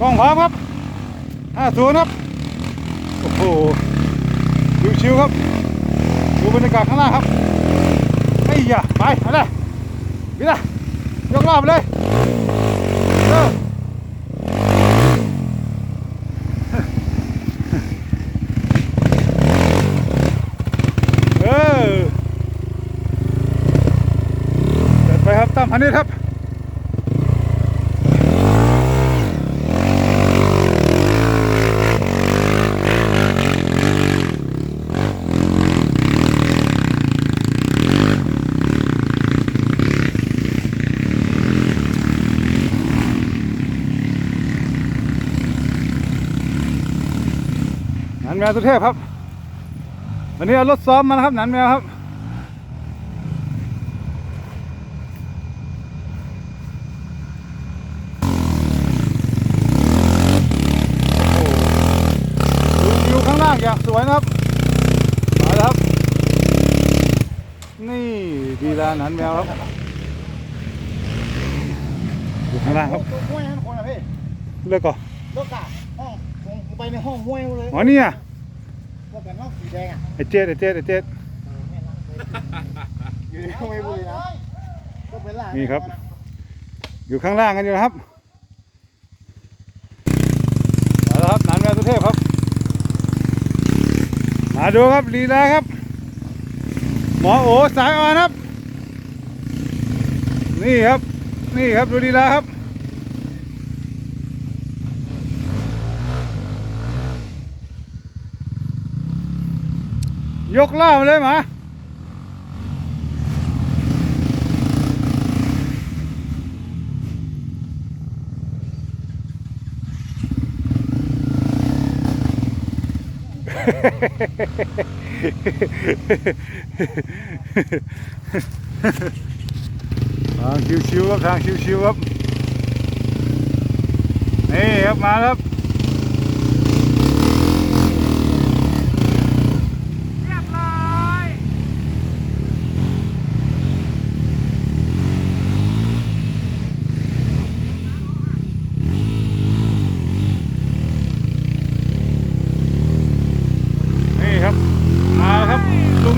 กล้องพร้อมครับห้าศูนย์ครับ โอ้โหชิวๆครับ ดูบรรยากาศข้างล่างครับไอ้ยะไปเอาเลยพี่นะยกรอบเลยเออเออเดินไปครับตามพันนี้ครับ แมวสุเทพครับ วันนี้เอารถซ้อมมานะครับหนันแมวครับโอ้โหดูวิวข้างล่างอย่างสวยนะครับมาแล้วครับ นี่ดีลาหนันแมวครับอยู่ข้างล่างครับห้วยนั่นคนอะพี่เลือกก่อนรถกะห้องผมไปในห้องห้วยเลยอ๋อเนี่ย รถกันนอกสีแดงอะไอ้เจ๊ดไอ้เจ๊ดไอ้เจ๊ดอยู่ในห้องไอ้บุรีนะก็เป็นหลานนี่ครับ อยู่ข้างล่างกันอยู่นะครับเอาละครับหนานแมวสุเทพครับ มาดูครับลีลาครับ หมอโอสายอ่อนครับ นี่ครับ นี่ครับดูลีลาครับ ยกล่อมาเลยหมาทางชิวๆครับทางชิวๆครับนี่ครับมาครับ เรียบร้อยนี่ครับ มาแล้วครับ ลุง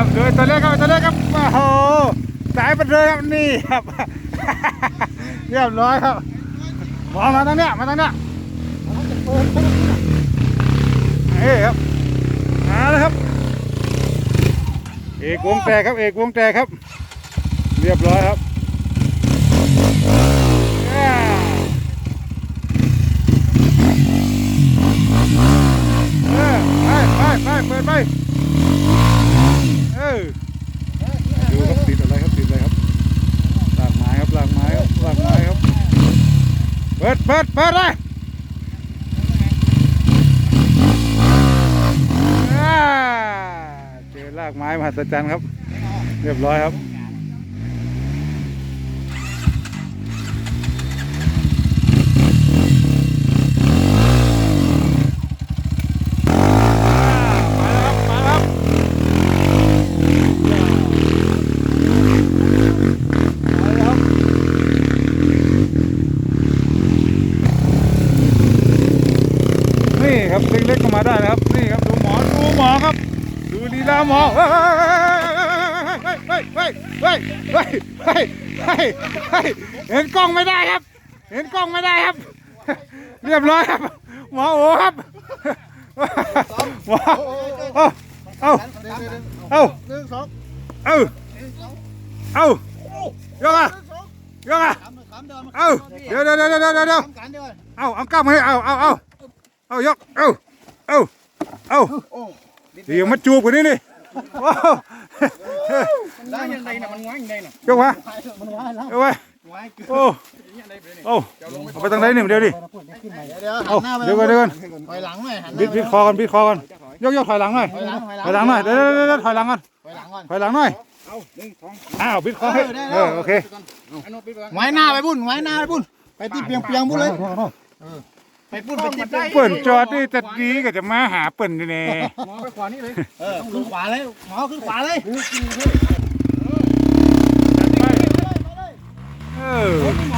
ครับดูอ้ตัวเลขครับอ้ตัวเลขครับโอ้โหสายไปเลยครับนี่ครับเรียบร้อยครับมองมาทางเนี้ยมาทางเนี้ยเอ้ครับมาแล้วครับ เอกวงแตกครับเอกวงแตกครับ เรียบร้อยครับอ่าเออไปไปไปเปิดไปเออดูครับติดอะไรครับติดอะไรครับ ลากไม้ครับลากไม้ครับลากไม้ครับ เปิดเปิดเปิดเลยอ่าเจอลากไม้มหัศจรรย์ครับ เรียบร้อยครับ มองเฮ้ยเฮ้ยเฮ้ยเฮ้ยเห็นกล้องไม่ได้ครับ เห็นกล้องไม่ได้ครับ เรียบร้อยครับหมอโอครับหมอเอาเอาเอาเอาเอายกอะยกอะเอาเดี๋ยวเดี๋ยวเดี๋ยวเดี๋ยวเดี๋ยวเอาเอากล้ามมาให้เอาเอาเอาเอายกเอาเอาเอาเดี๋ยวมาจูบกันนี่นี่ ว้าวได้ยังไงน่ะมันง้อยยังไงน่ะยกมามันว้ายแล้วยกไว้ง้อยเกินโอ้โอ้เอาไปทางไหนหนึ่งเดียวดิเดี๋ยวเอาหันหน้าไปเดี๋ยวก่อนเดี๋ยวก่อนถอยหลังหน่อยหันหบิน้าดบิดคอกันบิดคอกันยกยกถอยหลังหน่อยถอยหลังถอยหลังหน่อยเดี๋ยวเดี๋ยวเดี๋ยวถอยหลังก่อนถอยหลังก่อนถอยหลังหน่อยเอาหนึ่งสองอ้าวบิดคอให้เออโอเคอันนู้นไปก่อนไว้หน้าไปบุ่นไว้หน้าไปบุ่นไปที่เปียงเปียงบุ่นเลย ไปบุ่นไปที่เปียงเปิ่นจอดนี่จะดีก็จะมาหาเปิ่นนี่แน่หมอไปขวานี่เลยเออขึ้นขวาเลยหมอขึ้นขวาเลยเออหมอ